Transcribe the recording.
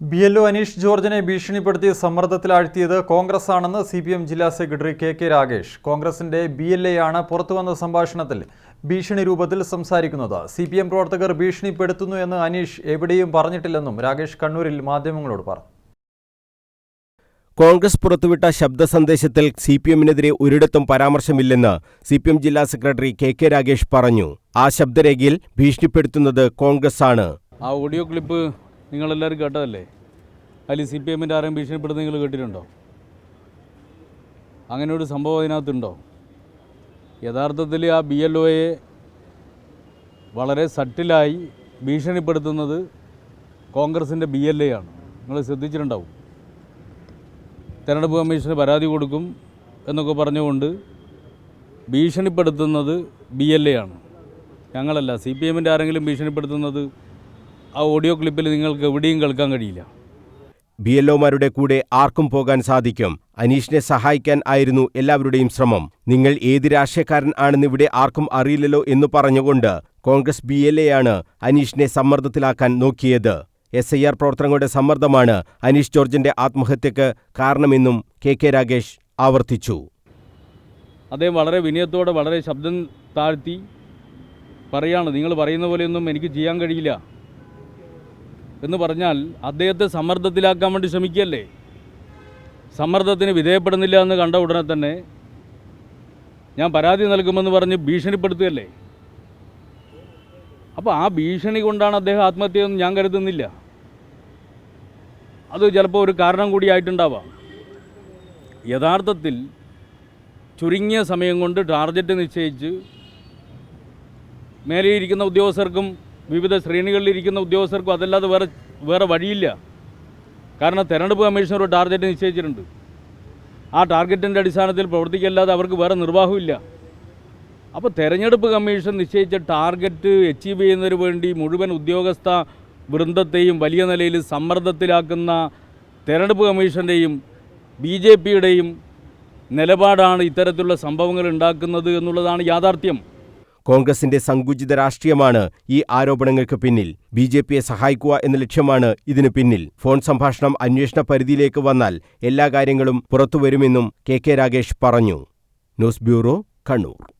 B L O Aneesh ജോർജിനെ ഭീഷണിപ്പെടുത്തി സമ്മർദ്ദത്തിലാഴ്ത്തിയത് കോൺഗ്രസ് ആണെന്ന് സി പി എം ജില്ലാ സെക്രട്ടറി കെ കെ രാഗേഷ് കോൺഗ്രസിന്റെ ബി എൽ എ ആണ് പുറത്തുവന്ന സംഭാഷണത്തിൽ ഭീഷണി രൂപത്തിൽ സംസാരിക്കുന്നത്. സി പി എം പ്രവർത്തകർ ഭീഷണിപ്പെടുത്തുന്നു എന്ന് അനീഷ് എവിടെയും പറഞ്ഞിട്ടില്ലെന്നും രാഗേഷ് കണ്ണൂരിൽ മാധ്യമങ്ങളോട് പറഞ്ഞു. കോൺഗ്രസ് പുറത്തുവിട്ട ശബ്ദ സന്ദേശത്തിൽ സി പി എമ്മിനെതിരെ ഒരിടത്തും പരാമർശമില്ലെന്ന് സി പി എം ജില്ലാ സെക്രട്ടറി കെ കെ രാഗേഷ് പറഞ്ഞു. ആ ശബ്ദരേഖയിൽ ഭീഷണിപ്പെടുത്തുന്നത് കോൺഗ്രസ് ആണ് ആ ഓഡിയോ ക്ലിപ്പ് നിങ്ങളെല്ലാവരും കേട്ടതല്ലേ? അതിൽ സി പി എമ്മിന്റെ ആരെയും ഭീഷണിപ്പെടുന്നത് നിങ്ങൾ കേട്ടിട്ടുണ്ടോ? അങ്ങനെ ഒരു സംഭവം അതിനകത്തുണ്ടോ? യഥാർത്ഥത്തിൽ ആ ബി എൽ ഒയെ വളരെ സട്ടിലായി ഭീഷണിപ്പെടുത്തുന്നത് കോൺഗ്രസിന്റെ ബി എൽ എ ആണ് നിങ്ങൾ ശ്രദ്ധിച്ചിട്ടുണ്ടാവും. തെരഞ്ഞെടുപ്പ് കമ്മീഷന് പരാതി കൊടുക്കും എന്നൊക്കെ പറഞ്ഞുകൊണ്ട് ഭീഷണിപ്പെടുത്തുന്നത് ബി എൽ എ ആണ്. ഞങ്ങളല്ല സി പി എമ്മിന്റെ ആരെങ്കിലും ഭീഷണിപ്പെടുത്തുന്നത് ആ ഓഡിയോ ക്ലിപ്പിൽ നിങ്ങൾക്ക് എവിടെയും കേൾക്കാൻ കഴിയില്ല. ബി എൽഒമാരുടെ കൂടെ ആർക്കും പോകാൻ സാധിക്കും. അനീഷിനെ സഹായിക്കാൻ ആയിരുന്നു എല്ലാവരുടെയും ശ്രമം. നിങ്ങൾ ഏത് രാഷ്ട്രീയക്കാരൻ ആണെന്ന് ഇവിടെ ആർക്കും അറിയില്ലല്ലോ എന്ന് പറഞ്ഞുകൊണ്ട് കോൺഗ്രസ് ബി എൽ എയാണ് അനീഷിനെ സമ്മർദ്ദത്തിലാക്കാൻ നോക്കിയത്. എസ് ഐ ആർ പ്രവർത്തനങ്ങളുടെ സമ്മർദ്ദമാണ് അനീഷ് ജോർജിന്റെ ആത്മഹത്യക്ക് കാരണമെന്നും കെ കെ രാഗേഷ് ആവർത്തിച്ചു. അദ്ദേഹം വളരെ വിനയത്തോടെ വളരെ ശബ്ദം താഴ്ത്തി പറയാണ്. നിങ്ങൾ പറയുന്ന പോലെയൊന്നും എനിക്ക് ചെയ്യാൻ കഴിയില്ല. എന്ന് പറഞ്ഞാൽ അദ്ദേഹത്തെ സമ്മർദ്ദത്തിലാക്കാൻ വേണ്ടി ശ്രമിക്കുകയല്ലേ? സമ്മർദ്ദത്തിന് വിധേയപ്പെടുന്നില്ല എന്ന് കണ്ട ഉടനെ തന്നെ ഞാൻ പരാതി നൽകുമെന്ന് പറഞ്ഞ് ഭീഷണിപ്പെടുത്തുകയല്ലേ? അപ്പോൾ ആ ഭീഷണി കൊണ്ടാണ് അദ്ദേഹം ആത്മഹത്യയെന്ന് ഞാൻ കരുതുന്നില്ല. അത് ചിലപ്പോൾ ഒരു കാരണം കൂടിയായിട്ടുണ്ടാവാം യഥാർത്ഥത്തിൽ ചുരുങ്ങിയ സമയം കൊണ്ട് ടാർഗറ്റ് നിശ്ചയിച്ച് മേലെയിരിക്കുന്ന ഉദ്യോഗസ്ഥർക്കും വിവിധ ശ്രേണികളിൽ ഇരിക്കുന്ന ഉദ്യോഗസ്ഥർക്കും അതല്ലാതെ വേറെ വേറെ വഴിയില്ല. കാരണം തെരഞ്ഞെടുപ്പ് കമ്മീഷൻ ഒരു ടാർഗറ്റ് നിശ്ചയിച്ചിട്ടുണ്ട്. ആ ടാർഗറ്റിന്റെ അടിസ്ഥാനത്തിൽ പ്രവർത്തിക്കല്ലാതെ അവർക്ക് വേറെ നിർവാഹമില്ല അപ്പോൾ തെരഞ്ഞെടുപ്പ് കമ്മീഷൻ നിശ്ചയിച്ച ടാർഗറ്റ് അച്ചീവ് ചെയ്യുന്നതിന് വേണ്ടി മുഴുവൻ ഉദ്യോഗസ്ഥ വൃന്ദത്തെയും വലിയ നിലയിൽ സമ്മർദ്ദത്തിലാക്കുന്ന തെരഞ്ഞെടുപ്പ് കമ്മീഷന്റെയും ബി ജെ പിയുടെയും നിലപാടാണ് ഇത്തരത്തിലുള്ള സംഭവങ്ങൾ ഉണ്ടാക്കുന്നത് എന്നുള്ളതാണ് യാഥാർത്ഥ്യം. കോൺഗ്രസിന്റെ സങ്കുചിത രാഷ്ട്രീയമാണ് ഈ ആരോപണങ്ങൾക്ക് പിന്നിൽ. ബി ജെ പിയെ സഹായിക്കുക എന്ന ലക്ഷ്യമാണ് ഇതിനു പിന്നിൽ. ഫോൺ സംഭാഷണം അന്വേഷണ പരിധിയിലേക്ക് വന്നാൽ എല്ലാ കാര്യങ്ങളും പുറത്തുവരുമെന്നും കെ കെ രാഗേഷ് പറഞ്ഞു. News bureau Kannur.